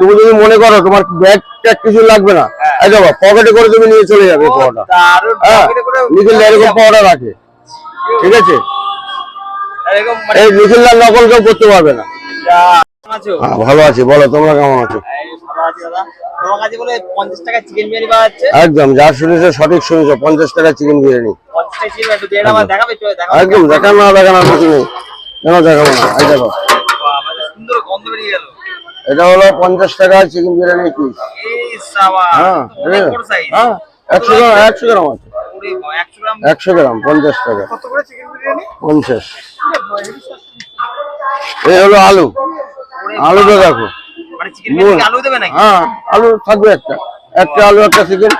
তুমি যদি মনে করো তোমার ব্যাগ ট্যাগ কিছু লাগবে না এই দেখো পকেটে করে তুমি নিয়ে চলে যাবে এই পাওয়াটা হ্যাঁ নিখিল এরকম পাওয়াটা রাখে ঠিক আছে? মানে এই নিখিলদার নকল কেউ করতে পারবে না। হ্যাঁ ভালো আছি বলো তোমরা কেমন আছো? এই একদম যা শুনেছো সঠিক শুনেছো পঞ্চাশ টাকা চিকেন বিরিয়ানি। একদম। দেখান না দেখান কিছু নেই কেন দেখাবো না এই দেখো। এটা হলো পঞ্চাশ টাকা চিকেন বিরিয়ানি পিস হ্যাঁ হ্যাঁ একশো গ্রাম একশো গ্রাম আছে। একশো গ্রাম? পঞ্চাশ টাকা। কত করে চিকেন বিরিয়ানি? পঞ্চাশ। এই হলো আলু। আলুটা দেখো। মানে চিকেন বিরিয়ানি আলু দেবে নাকি? হ্যাঁ আলু থাকবে একটা। একটা আলু একটা চিকেন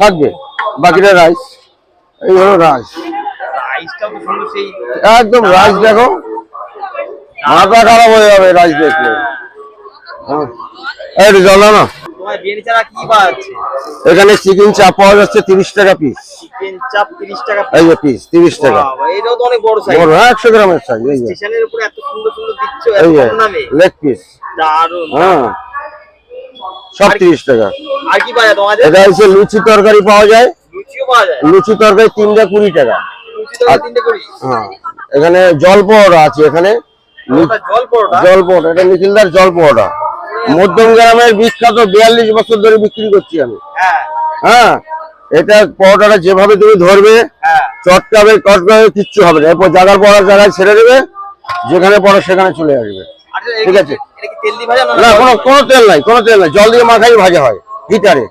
থাকবে। বাকিটা রাইস। এই হলো রাইস। রাইসটাও তো সুন্দর সেই একদম রাইস দেখো। মাথা খারাপ হয়ে যাবে রাইস দেখলে। এই জল না এখানে চিকেন চাপ পাওয়া যাচ্ছে তিরিশ টাকা পিস চাপ তিরিশ টাকা এই যে পিস তিরিশ টাকা। এটাও তো অনেক বড় সাইজ বড় একশো গ্রামের সাইজ এই যে। স্টেশনের উপরে এত সুন্দর সুন্দর দিচ্ছ এই যে লেগ পিস দারুণ হ্যাঁ। সব তিরিশ টাকা। আর কি পাওয়া যায় এটা হচ্ছে লুচি তরকারি পাওয়া যায়। লুচিও পাওয়া যায়? লুচি তরকারি তিনটা কুড়ি টাকা। হ্যাঁ। এখানে জল পোহাটা আছে এখানে জল পরোটা? জল পোহাটা এটা নিখিলদার জল পোহাটা মধ্যম গ্রামের বিখ্যাত বিয়াল্লিশ বছর ধরে বিক্রি করছি আমি। হ্যাঁ। হ্যাঁ? এটা পরোটাটা যেভাবে তুমি ধরবে হ্যাঁ। চটকাবে টটকাবে কিচ্ছু হবে না। এরপর জায়গার পড়ার জায়গায় ছেড়ে দেবে যেখানে পড়ো সেখানে চলে আসবে। ঠিক আছে। না কোনো কোনো তেল নাই কোনো তেল নাই। জল দিয়ে মাখাই ভাজা হয় হিটারে।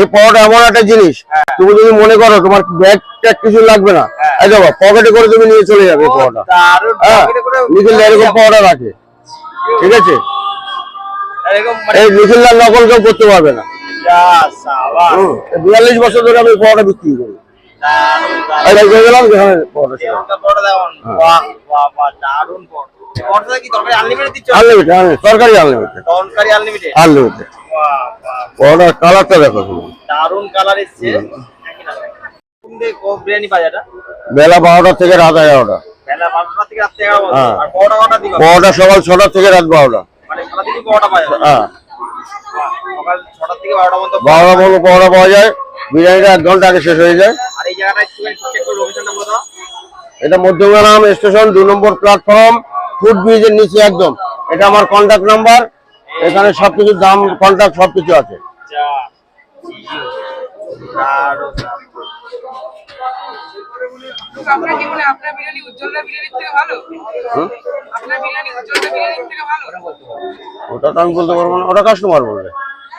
এই পরোটা এমন একটা জিনিস তুমি যদি মনে করো তোমার ব্যাগ ট্যাগ কিছু লাগবে না এই দেখো পকেটে করে তুমি নিয়ে চলে যাবে এই পরোটা। হ্যাঁ নিখিল এরকম পরোটা রাখে। ঠিক আছে? এই নিখিলদার নকল কেউ করতে পারবে না। বিয়াল্লিশ বছর ধরে আমি পরোটা বিক্রি করি। গেলাম? যেখানে কালারটা দেখো দারুণ কালার এসছে। বেলা বারোটা থেকে রাত এগারোটা। বেলা বারোটা থেকে রাত এগারো হ্যাঁ। সকাল ছটা থেকে রাত বারোটা। হ্যাঁ। বারোটা পর্যন্ত পরোটা পাওয়া যায়। বিরিয়ানিটা এক ঘণ্টা আগে শেষ হয়ে যায়। এটা মধ্যমগ্রাম স্টেশন দুই নম্বর প্ল্যাটফর্ম ফুড ব্রিজের নিচে একদম। এটা আমার কন্ট্যাক্ট নাম্বার এখানে সবকিছুর দাম কন্ট্যাক্ট সবকিছু আছে। দারুণ আপনার কি মনে আপনার বিরিয়ানি উজ্জ্বলদা বিরিয়ানির থেকে ভালো? আপনার বিরিয়ানি উজ্জ্বলদা বিরিয়ানির থেকে ভালো? ওটা তো আমি বলতে পারব না ওটা কাস্টমার বলবে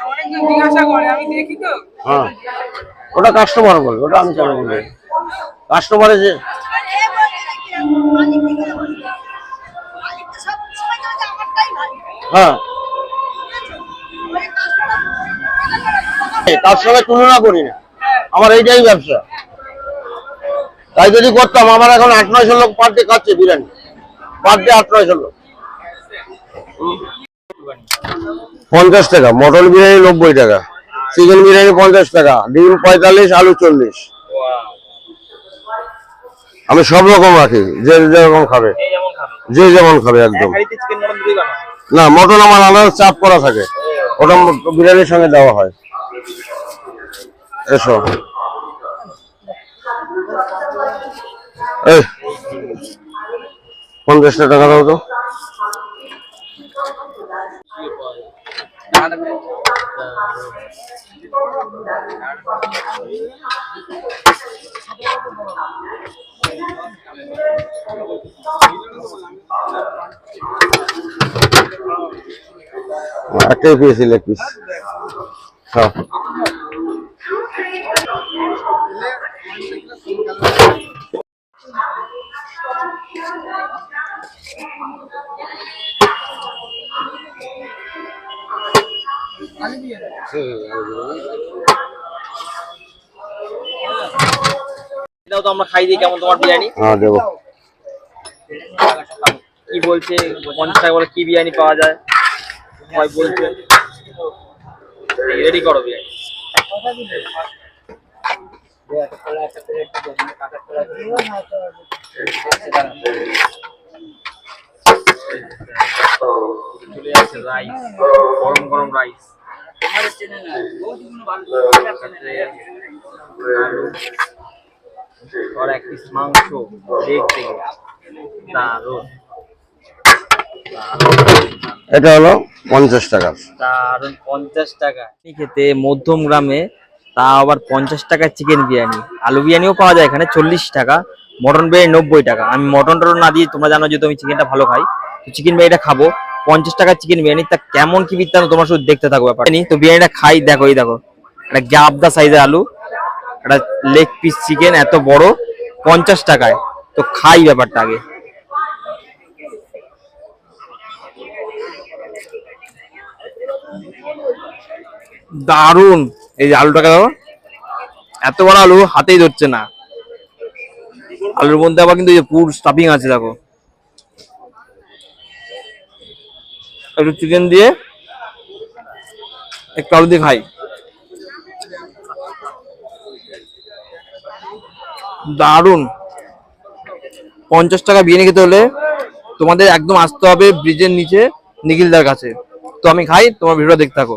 অনেকজন জিজ্ঞাসা করে আমি দেখি তো। হ্যাঁ। ওটা কাস্টমার বলবে ওটা আমি কেন বলব? কাস্টমারে যে হ্যাঁ। তার সঙ্গে তুলনা করি না। আমার এইটাই ব্যবসা। তাই যদি করতাম, আমার এখন আট নয়শো লোক পার ডে খাচ্ছে বিরিয়ানি। পার ডে আট নয়শো লোক পঞ্চাশ টাকা, মটন বিরিয়ানি নব্বই টাকা, চিকেন বিরিয়ানি পঞ্চাশ টাকা, ডিম পঁয়তাল্লিশ, আলু চল্লিশ। আমি সব রকম রাখি, যে যেরকম খাবে। যে যেমন খাবে একদম। না, মটন আমার আলাদা চাপ করা থাকে। ওটা বিরিয়ানির সঙ্গে দেওয়া হয়। এসো। এই পঞ্চাশটা টাকা দাও তো। একটাই পেয়েছি লেগ পিস। হ্যাঁ এটাও তো আমরা খাই দিই কেমন তোমার বিরিয়ানি। হ্যাঁ দেবো। কি বলছে? পঞ্চাশ টাকা বলে কি বিরিয়ানি পাওয়া যায়? সবাই বলছে। রেডি করো বিরিয়ানি। রাইস গরম গরম রাইস মাংস এটা হলো পঞ্চাশ টাকা। দারুণ পঞ্চাশ টাকা খেতে মধ্যম গ্রামে তা আবার পঞ্চাশ টাকা চিকেন বিরিয়ানি। আলু বিরিয়ানিও পাওয়া যায় এখানে, চল্লিশ টাকা। মটন বিরিয়ানি নব্বই টাকা। আমি মটন টটন না দিয়ে তোমরা জানো যে তুমি চিকেনটা ভালো খাই। তো চিকেন বিরিয়ানিটা খাব। পঞ্চাশ টাকার চিকেন বিরিয়ানি, তা কেমন কি বৃত্তান্ত তোমার শুধু দেখতে থাকো ব্যাপার তো বিরিয়ানিটা খাই, দেখো, এই দেখো। একটা গ্যাবদা সাইজের আলু, একটা লেগ পিস চিকেন এত বড়, পঞ্চাশ টাকায়। তো খাই ব্যাপারটা আগে। দারুণ এই যে আলুটাকে এত বড় আলু, হাতেই ধরছে না। আলুর মধ্যে আবার কিন্তু পুর স্টাফিং আছে, দেখো। একটু চিকেন দিয়ে একটু আলু দিয়ে খাই। দারুণ পঞ্চাশ টাকা বিরিয়ানি খেতে হলে তোমাদের একদম আসতে হবে ব্রিজের নিচে, নিখিলদার কাছে। তো আমি খাই, তোমার ভিডিও দেখতে থাকো।